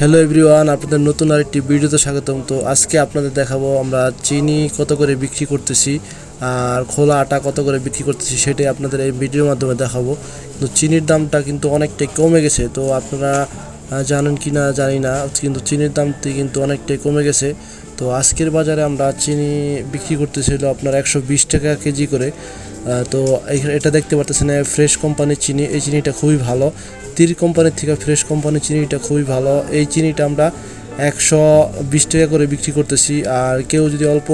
Hello everyone আপনাদের নতুন আরেকটি ভিডিওতে স্বাগতম। তো আজকে আপনাদের দেখাবো আমরা চিনি কত করে বিক্রি করতেছি, আর খোলা আটা কত করে বিক্রি করতেছি সেটাই আপনাদের এই ভিডিওর মাধ্যমে দেখাবো। কিন্তু চিনির দামটা কিন্তু অনেকটাই কমে গেছে, তো আপনারা জানেন কি না জানি না, কিন্তু চিনির দামটি কিন্তু অনেকটাই কমে গেছে। তো আজকের বাজারে আমরা চিনি বিক্রি করতেছিল আপনার একশো বিশ টাকা কেজি করে। তো এটা দেখতে পারতেছেন ফ্রেশ কোম্পানির চিনি, এই চিনিটা খুবই ভালো। তীর কোম্পানির থেকে ফ্রেশ কোম্পানির চিনিটা খুবই ভালো। এই চিনিটা আমরা একশো বিশ টাকা করে বিক্রি করতেছি। আর কেউ যদি অল্প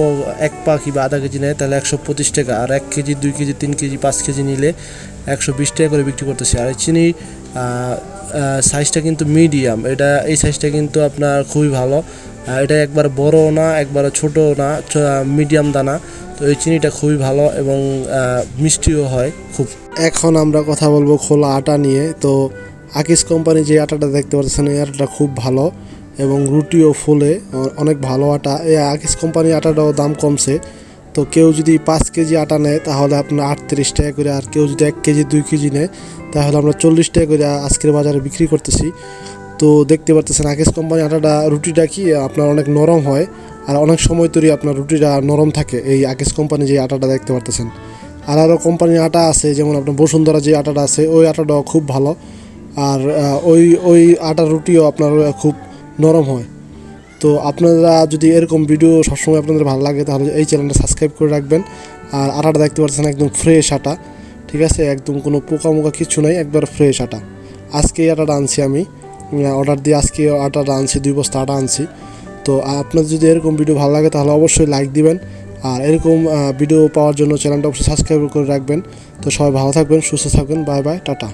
এক পা কিংবা আধা কেজি নেয়, তাহলে একশো পঁচিশ টাকা। আর এক কেজি, দুই কেজি, তিন কেজি, পাঁচ কেজি নিলে একশো বিশ টাকা করে বিক্রি করতেছি। আর এই চিনির সাইজটা কিন্তু মিডিয়াম এটা, এই সাইজটা কিন্তু আপনার খুবই ভালো। এটা একবার বড় না, একবার ছোট না মিডিয়াম দানা। তো এই চিনিটা খুবই ভালো এবং মিষ্টিও হয় খুব। এখন আমরা কথা বলব খোলা আটা নিয়ে। তো আকিস কোম্পানি যে আটাটা দেখতে পাচ্ছেন, এই আটাটা খুব ভালো এবং রুটিও ফুলে অনেক ভালো আটা। এই আকিস কোম্পানির আটাটাও দাম কমছে। তো কেউ যদি পাঁচ কেজি আটা নেয়, তাহলে আপনার আটত্রিশ টাকা করে। আর কেউ যদি এক কেজি, দুই কেজি নেয়, তাহলে আমরা চল্লিশ টাকা করে আজকের বাজারে বিক্রি করতেছি। তো দেখতে পারতেছেন আকিস কোম্পানি আটাটা রুটিটা কি আপনার অনেক নরম হয়, আর অনেক সময় তৈরি আপনার রুটিটা নরম থাকে, এই আকিস কোম্পানি যে আটাটা দেখতে পারতেছেন। আর আরও কোম্পানির আটা আছে, যেমন আপনার বসুন্ধরা যে আটাটা আছে, ওই আটাটাও খুব ভালো, আর ওই ওই আটার রুটিও আপনার খুব নরম হয়। তো আপনারা যদি এরকম ভিডিও সবসময় আপনাদের ভালো লাগে, তাহলে এই চ্যানেলটা সাবস্ক্রাইব করে রাখবেন, আর আটাটা দেখতে পাচ্ছেন একদম ফ্রেশ আটা, ঠিক আছে? একদম কোনো পোকা মোকা কিছু নাই, একবার ফ্রেশ আটা। আজকে এই আটাটা আনছি আমি। অর্ডার দিয়ে আজকে আটাটা আনছি, দুই বস্তা আটা আনছি। তো আপনার যদি এরকম ভিডিও ভালো লাগে, তাহলে অবশ্যই লাইক দিবেন। আর এরকম ভিডিও পাওয়ার জন্য চ্যানেলটা অবশ্যই সাবস্ক্রাইব করে রাখবেন। তো সবাই ভালো থাকবেন, সুস্থ থাকবেন বাই বাই টাটা।